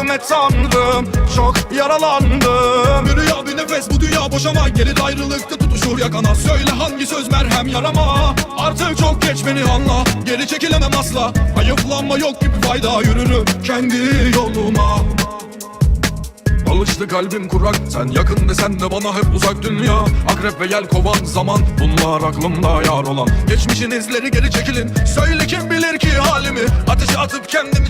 Yardım et tanrım çok yaralandım. Bir rüya bir nefes bu dünya boşama. Gelir ayrılıkta tutuşur yakana. Söyle hangi söz merhem yarama. Artık çok geç beni anla. Geri çekilemem asla. Hayıflanma yok gibi fayda. Yürürüm kendi yoluma. Alıştı kalbim kurak. Sen yakın desen de bana hep uzak dünya. Akrep ve yel kovan zaman. Bunlar aklımda yar olan. Geçmişin izleri geri çekilin. Söyle kim bilir ki halimi. Ateşe atıp kendimi